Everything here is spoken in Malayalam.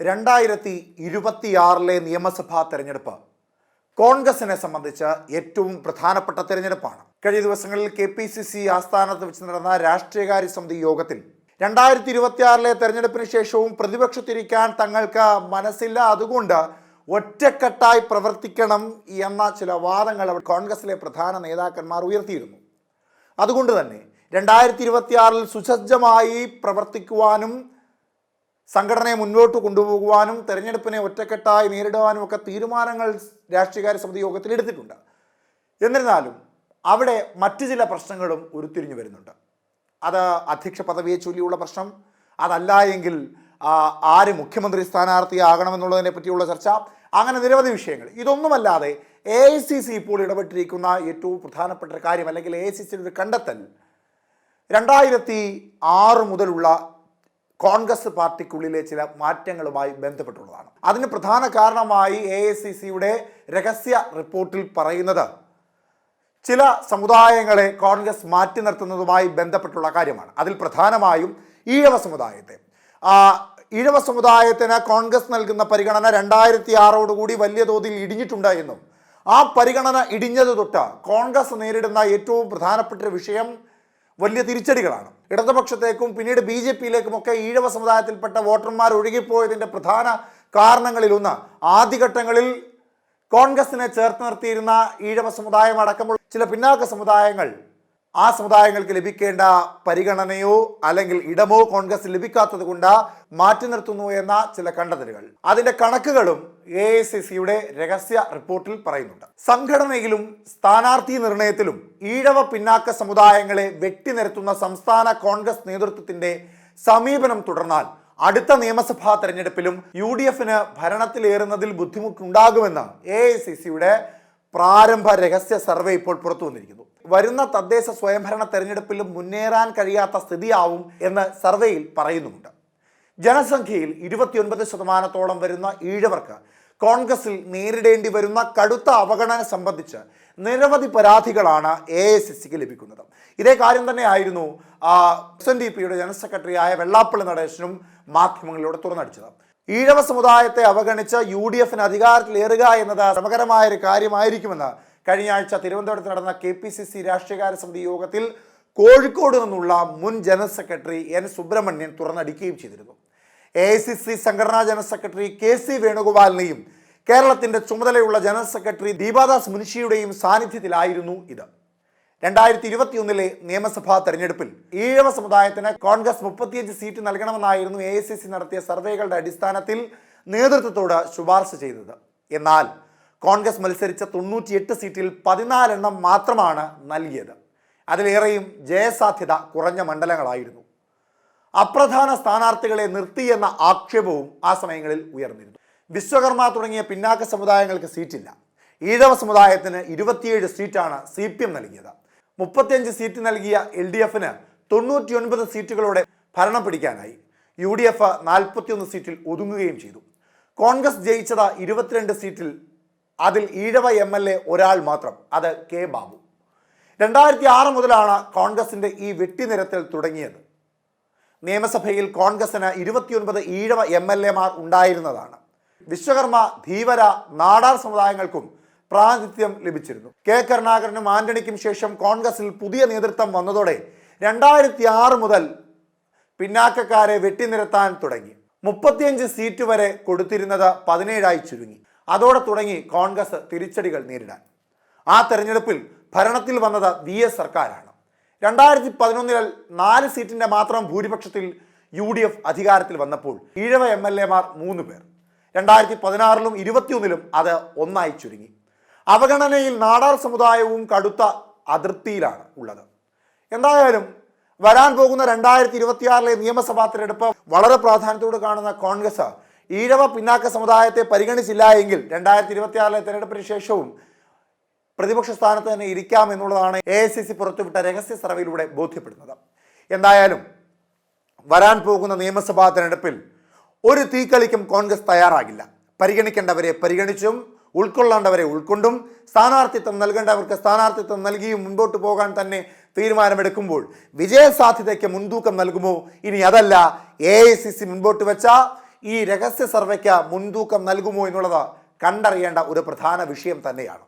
രണ്ടായിരത്തി ഇരുപത്തിയാറിലെ നിയമസഭാ തെരഞ്ഞെടുപ്പ്. കോൺഗ്രസിനെ സംബന്ധിച്ച് ഏറ്റവും പ്രധാനപ്പെട്ട തെരഞ്ഞെടുപ്പാണ്. കഴിഞ്ഞ ദിവസങ്ങളിൽ കെ പി സി സി ആസ്ഥാനത്ത് വെച്ച് നടന്ന രാഷ്ട്രീയകാര്യ സമിതി യോഗത്തിൽ രണ്ടായിരത്തി ഇരുപത്തിയാറിലെ തെരഞ്ഞെടുപ്പിന് ശേഷവും പ്രതിപക്ഷത്തിരിക്കാൻ തങ്ങൾക്ക് മനസ്സില്ല. അതുകൊണ്ട് ഒറ്റക്കെട്ടായി പ്രവർത്തിക്കണം എന്ന ചില വാദങ്ങൾ അവർ കോൺഗ്രസിലെ പ്രധാന നേതാക്കന്മാർ ഉയർത്തിയിരുന്നു. അതുകൊണ്ട് തന്നെ രണ്ടായിരത്തി ഇരുപത്തിയാറിൽ സുസജ്ജമായി പ്രവർത്തിക്കുവാനും സംഘടനയെ മുന്നോട്ട് കൊണ്ടുപോകുവാനും തെരഞ്ഞെടുപ്പിനെ ഒറ്റക്കെട്ടായി നേരിടുവാനും ഒക്കെ തീരുമാനങ്ങൾ രാഷ്ട്രീയകാര്യ സമിതി യോഗത്തിൽ എടുത്തിട്ടുണ്ട്. എന്നിരുന്നാലും അവിടെ മറ്റു ചില പ്രശ്നങ്ങളും ഉരുത്തിരിഞ്ഞു വരുന്നുണ്ട്. അത് അധ്യക്ഷ പദവിയെ ചൊല്ലിയുള്ള പ്രശ്നം അതല്ല എങ്കിൽ ആര് മുഖ്യമന്ത്രി സ്ഥാനാർത്ഥിയാകണമെന്നുള്ളതിനെ പറ്റിയുള്ള ചർച്ച അങ്ങനെ നിരവധി വിഷയങ്ങൾ. ഇതൊന്നുമല്ലാതെ എ ഐ സി സി ഇപ്പോൾ ഇടപെട്ടിരിക്കുന്ന ഏറ്റവും പ്രധാനപ്പെട്ട ഒരു കാര്യം അല്ലെങ്കിൽ എ ഐ സി സിയുടെ ഒരു കണ്ടെത്തൽ രണ്ടായിരത്തി ആറ് മുതലുള്ള കോൺഗ്രസ് പാർട്ടിക്കുള്ളിലെ ചില മാറ്റങ്ങളുമായി ബന്ധപ്പെട്ടുള്ളതാണ്. അതിന് പ്രധാന കാരണമായി എ ഐ സി സിയുടെ രഹസ്യ റിപ്പോർട്ടിൽ പറയുന്നത് ചില സമുദായങ്ങളെ കോൺഗ്രസ് മാറ്റി നിർത്തുന്നതുമായി ബന്ധപ്പെട്ടുള്ള കാര്യമാണ്. അതിൽ പ്രധാനമായും ഈഴവ സമുദായത്തെ. ഈഴവ സമുദായത്തിന് കോൺഗ്രസ് നൽകുന്ന പരിഗണന രണ്ടായിരത്തി ആറോടുകൂടി വലിയ തോതിൽ ഇടിഞ്ഞിട്ടുണ്ട് എന്നും ആ പരിഗണന ഇടിഞ്ഞത് തൊട്ട് കോൺഗ്രസ് നേരിടുന്ന ഏറ്റവും പ്രധാനപ്പെട്ട വിഷയം വലിയ തിരിച്ചടികളാണ്. ഇടതുപക്ഷത്തേക്കും പിന്നീട് ബി ജെ പിയിലേക്കുമൊക്കെ ഈഴവ സമുദായത്തിൽപ്പെട്ട വോട്ടർമാർ ഒഴുകിപ്പോയതിന്റെ പ്രധാന കാരണങ്ങളിലൊന്ന് ആദ്യഘട്ടങ്ങളിൽ കോൺഗ്രസിനെ ചേർത്ത് നിർത്തിയിരുന്ന ഈഴവ സമുദായം അടക്കമുള്ള ചില പിന്നാക്ക സമുദായങ്ങൾ ആ സമുദായങ്ങൾക്ക് ലഭിക്കേണ്ട പരിഗണനയോ അല്ലെങ്കിൽ ഇടമോ കോൺഗ്രസ് ലഭിക്കാത്തത് കൊണ്ട് മാറ്റി നിർത്തുന്നു എന്ന ചില കണ്ടെത്തലുകൾ. അതിന്റെ കണക്കുകളും എ ഐ സി സിയുടെ രഹസ്യ റിപ്പോർട്ടിൽ പറയുന്നുണ്ട്. സംഘടനയിലും സ്ഥാനാർത്ഥി നിർണയത്തിലും ഈഴവ പിന്നാക്ക സമുദായങ്ങളെ വെട്ടിനിരത്തുന്ന സംസ്ഥാന കോൺഗ്രസ് നേതൃത്വത്തിന്റെ സമീപനം തുടർന്നാൽ അടുത്ത നിയമസഭാ തെരഞ്ഞെടുപ്പിലും യു ഡി എഫിന് ഭരണത്തിലേറുന്നതിൽ ബുദ്ധിമുട്ടുണ്ടാകുമെന്ന് എ ഐ സി സിയുടെ പ്രാരംഭ രഹസ്യ സർവേ ഇപ്പോൾ പുറത്തു വന്നിരിക്കുന്നു. വരുന്ന തദ്ദേശ സ്വയംഭരണ തെരഞ്ഞെടുപ്പിലും മുന്നേറാൻ കഴിയാത്ത സ്ഥിതിയാവും എന്ന് സർവേയിൽ പറയുന്നുമുണ്ട്. ജനസംഖ്യയിൽ ഇരുപത്തിയൊൻപത് ശതമാനത്തോളം വരുന്ന ഈഴവർക്ക് കോൺഗ്രസിൽ നേരിടേണ്ടി വരുന്ന കടുത്ത അവഗണന സംബന്ധിച്ച് നിരവധി പരാതികളാണ് എ ഐ സി സിക്ക് ലഭിക്കുന്നത്. ഇതേ കാര്യം തന്നെയായിരുന്നു എസ് എൻ ഡി പിയുടെ ജനറൽ സെക്രട്ടറിയായ വെള്ളാപ്പള്ളി നടേശനും മാധ്യമങ്ങളിലൂടെ തുറന്നടിച്ചത്. ഈഴവ സമുദായത്തെ അവഗണിച്ച് യു ഡി എഫിന് അധികാരത്തിലേറുക എന്നത് ശ്രമകരമായ ഒരു കാര്യമായിരിക്കുമെന്ന് കഴിഞ്ഞ ആഴ്ച തിരുവനന്തപുരത്ത് നടന്ന കെ പി സി സി രാഷ്ട്രീയകാര്യ സമിതി യോഗത്തിൽ കോഴിക്കോട് നിന്നുള്ള മുൻ ജനറൽ സെക്രട്ടറി എൻ സുബ്രഹ്മണ്യൻ തുറന്നടിക്കുകയും ചെയ്തിരുന്നു. എ ഐ സി സി സംഘടനാ ജനറൽ സെക്രട്ടറി കെ സി വേണുഗോപാലിനെയും കേരളത്തിന്റെ ചുമതലയുള്ള ജനറൽ സെക്രട്ടറി ദീപാദാസ് മുനിഷിയുടെയും സാന്നിധ്യത്തിലായിരുന്നു ഇത്. രണ്ടായിരത്തി ഇരുപത്തിയൊന്നിലെ നിയമസഭാ തെരഞ്ഞെടുപ്പിൽ ഈഴവ സമുദായത്തിന് കോൺഗ്രസ് മുപ്പത്തിയഞ്ച് സീറ്റ് നൽകണമെന്നായിരുന്നു എ ഐ സി സി നടത്തിയ സർവേകളുടെ അടിസ്ഥാനത്തിൽ നേതൃത്വത്തോട് ശുപാർശ ചെയ്തത്. എന്നാൽ കോൺഗ്രസ് മത്സരിച്ച തൊണ്ണൂറ്റിയെട്ട് സീറ്റിൽ പതിനാലെണ്ണം മാത്രമാണ് നൽകിയത്. അതിലേറെയും ജയസാധ്യത കുറഞ്ഞ മണ്ഡലങ്ങളായിരുന്നു. അപ്രധാന സ്ഥാനാർത്ഥികളെ നിർത്തിയെന്ന ആക്ഷേപവും ആ സമയങ്ങളിൽ ഉയർന്നിരുന്നു. വിശ്വകർമ്മ തുടങ്ങിയ പിന്നാക്ക സമുദായങ്ങൾക്ക് സീറ്റില്ല. ഈഴവ സമുദായത്തിന് ഇരുപത്തിയേഴ് സീറ്റാണ് സി പി എം നൽകിയത്. മുപ്പത്തിയഞ്ച് സീറ്റ് നൽകിയ എൽ ഡി എഫിന് തൊണ്ണൂറ്റിയൊൻപത് സീറ്റുകളോടെ ഭരണം പിടിക്കാനായി. യു ഡി എഫ് നാൽപ്പത്തിയൊന്ന് സീറ്റിൽ ഒതുങ്ങുകയും ചെയ്തു. കോൺഗ്രസ് ജയിച്ചത് ഇരുപത്തിരണ്ട് സീറ്റിൽ അതിൽ ഈഴവ എം എൽ എ ഒരാൾ മാത്രം അത് കെ ബാബു. രണ്ടായിരത്തി ആറ് മുതലാണ് കോൺഗ്രസിന്റെ ഈ വെട്ടിനിരത്തൽ തുടങ്ങിയത്. നിയമസഭയിൽ കോൺഗ്രസിന് ഇരുപത്തിയൊൻപത് ഈഴവ എം എൽ എമാർ ഉണ്ടായിരുന്നതാണ്. വിശ്വകർമ്മ ധീവര നാടാർ സമുദായങ്ങൾക്കും പ്രാതിനിധ്യം ലഭിച്ചിരുന്നു. കെ കരുണാകരനും ആന്റണിക്കും ശേഷം കോൺഗ്രസിൽ പുതിയ നേതൃത്വം വന്നതോടെ രണ്ടായിരത്തി ആറ് മുതൽ പിന്നാക്കക്കാരെ വെട്ടിനിരത്താൻ തുടങ്ങി. മുപ്പത്തിയഞ്ച് സീറ്റ് വരെ കൊടുത്തിരുന്നത് പതിനേഴായി ചുരുങ്ങി. അതോടെ തുടങ്ങി കോൺഗ്രസ് തിരിച്ചടികൾ നേരിടാൻ. ആ തെരഞ്ഞെടുപ്പിൽ ഭരണത്തിൽ വന്നത് വി എസ് സർക്കാരാണ്. രണ്ടായിരത്തി പതിനൊന്നിൽ നാല് സീറ്റിന്റെ മാത്രം ഭൂരിപക്ഷത്തിൽ യു ഡി എഫ് അധികാരത്തിൽ വന്നപ്പോൾ ഈഴവ എം എൽ എമാർ മൂന്ന് പേർ. രണ്ടായിരത്തി പതിനാറിലും ഇരുപത്തിയൊന്നിലും അത് ഒന്നായി ചുരുങ്ങി. അവഗണനയിൽ നാടാർ സമുദായവും കടുത്ത അതിർത്തിയിലാണ് ഉള്ളത്. എന്തായാലും വരാൻ പോകുന്ന രണ്ടായിരത്തി ഇരുപത്തിയാറിലെ നിയമസഭാ തിരഞ്ഞെടുപ്പ് വളരെ പ്രാധാന്യത്തോട് കാണുന്ന കോൺഗ്രസ് ഈഴവ പിന്നാക്ക സമുദായത്തെ പരിഗണിച്ചില്ല എങ്കിൽ രണ്ടായിരത്തി ഇരുപത്തിയാറിലെ തിരഞ്ഞെടുപ്പിന് ശേഷവും പ്രതിപക്ഷ സ്ഥാനത്ത് തന്നെ ഇരിക്കാം എന്നുള്ളതാണ് എ ഐ സി സി പുറത്തുവിട്ട രഹസ്യ സർവേയിലൂടെ ബോധ്യപ്പെടുന്നത്. എന്തായാലും വരാൻ പോകുന്ന നിയമസഭാ തെരഞ്ഞെടുപ്പിൽ ഒരു തീക്കളിക്കും കോൺഗ്രസ് തയ്യാറാകില്ല. പരിഗണിക്കേണ്ടവരെ പരിഗണിച്ചും ഉൾക്കൊള്ളേണ്ടവരെ ഉൾക്കൊണ്ടും സ്ഥാനാർത്ഥിത്വം നൽകേണ്ടവർക്ക് സ്ഥാനാർത്ഥിത്വം നൽകിയും മുൻപോട്ട് പോകാൻ തന്നെ തീരുമാനമെടുക്കുമ്പോൾ വിജയസാധ്യതയ്ക്ക് മുൻതൂക്കം നൽകുമോ? ഇനി അതല്ല എ ഐ സി സി മുൻപോട്ട് വെച്ച ഈ രഹസ്യ സർവേക്ക് മുൻതൂക്കം നൽകുമോ എന്നുള്ളത് കണ്ടറിയേണ്ട ഒരു പ്രധാന വിഷയം തന്നെയാണ്.